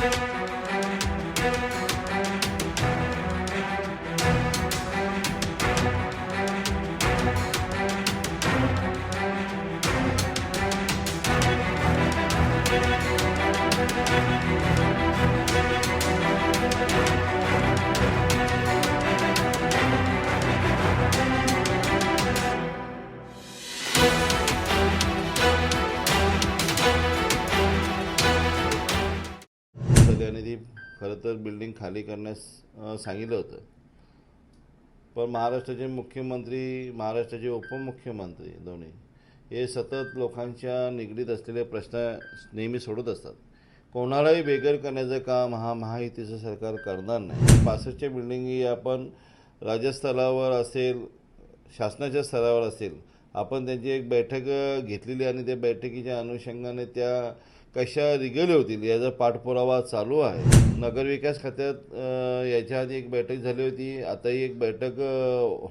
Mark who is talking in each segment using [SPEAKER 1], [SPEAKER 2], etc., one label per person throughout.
[SPEAKER 1] Müzik कायद्याने ती खरं तर बिल्डिंग खाली करण्यास सांगितलं होतं. पण महाराष्ट्राचे मुख्यमंत्री महाराष्ट्राचे उपमुख्यमंत्री दोन्ही हे सतत लोकांच्या निगडीत असलेले प्रश्न नेहमी सोडत असतात. कोणालाही बेघर करण्याचं काम हा महायुतीचं सरकार करणार नाही. पासष्टच्या बिल्डिंगी आपण राज्यस्तरावर असेल शासनाच्या स्तरावर असेल आपण त्यांची एक बैठक घेतलेली आणि त्या बैठकीच्या अनुषंगाने त्या कशा रिगले होतील याचा पाठपुरावा चालू आहे. नगरविकास खात्यात याच्या आधी एक बैठक झाली होती. आताही एक बैठक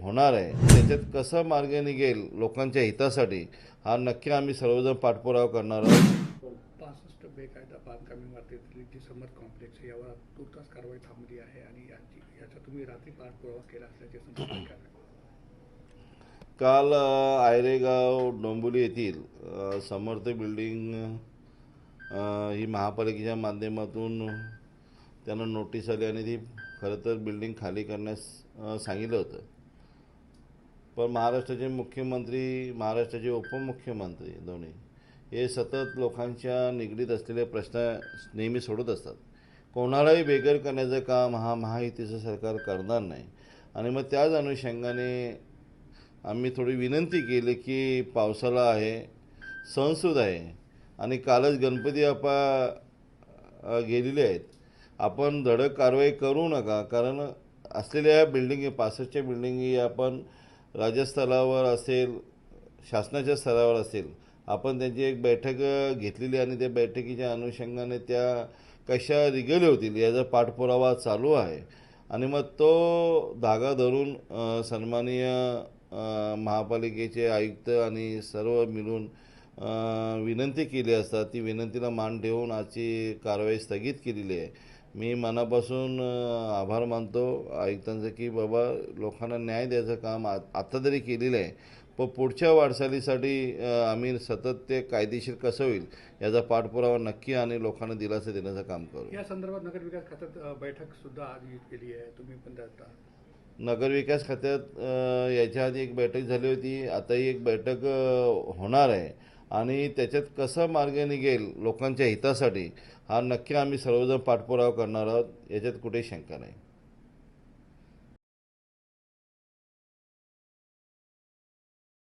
[SPEAKER 1] होणार आहे. त्याच्यात कसं मार्ग निघेल लोकांच्या हितासाठी हा नक्की आम्ही सर्वजण पाठपुरावा करणार आहोत.
[SPEAKER 2] पासष्ट बेकायदा बांधकामी इमारतीतली जी समर कॉम्प्लेक्स आहे. यावर तुर्तास कारवाई थांबली आहे आणि याची तुम्ही रात्री पाठपुरावा केला असल्याचे
[SPEAKER 1] काल आयरेगाव डोंबिवली येथील समर्थ बिल्डिंग ही महापालिकेच्या माध्यमातून त्यांना नोटीस आली आणि ती खरं तर बिल्डिंग खाली करण्यास सांगितलं होतं. पण महाराष्ट्राचे मुख्यमंत्री महाराष्ट्राचे उपमुख्यमंत्री दोन्ही हे सतत लोकांच्या निगडीत असलेले प्रश्न नेहमी सोडत असतात. कोणालाही बेघर करण्याचं काम हा महायुतीचं सरकार करणार नाही. आणि मग त्याच अनुषंगाने आम्ही थोडी विनंती केली की पावसाळा आहे संस्कृत आहे आणि कालच गणपती बाप्पा गेलेले आहेत. आपण धडक कारवाई करू नका कारण असलेल्या बिल्डिंगी पासष्टच्या बिल्डिंगी आपण राज्यस्तरावर असेल शासनाच्या स्तरावर असेल आपण त्यांची एक बैठक घेतलेली आणि त्या बैठकीच्या अनुषंगाने त्या कशा रिगले होतील याचा पाठपुरावा चालू आहे. आणि मग तो धागा धरून सन्माननीय महापालिकेचे आयुक्त आणि सर्व मिळून विनंती केली असता ती विनंतीला मान ठेवून आजची कारवाई स्थगित केलेली आहे. मी मनापासून आभार मानतो. आयुक्तांचं की बाबा लोकांना न्याय द्यायचं काम आ आत्ता तरी केलेलं आहे. पण पुढच्या वाटचालीसाठी आम्ही सतत ते कायदेशीर कसं होईल याचा पाठपुरावा नक्की आणि लोकांना दिलासा देण्याचं काम करू.
[SPEAKER 2] या संदर्भात नगरविकास खात्यात बैठक सुद्धा आयोजित केली आहे. तुम्ही पण जाता
[SPEAKER 1] नगरविकास खात्यात याच्या आधी एक बैठक झाली होती. आताही एक बैठक होणार आहे. आणि त्याच्यात कसं मार्ग निघेल लोकांच्या हितासाठी हा नक्की आम्ही सर्वजण पाठपुरावा करणार आहोत. याच्यात कुठेही शंका नाही.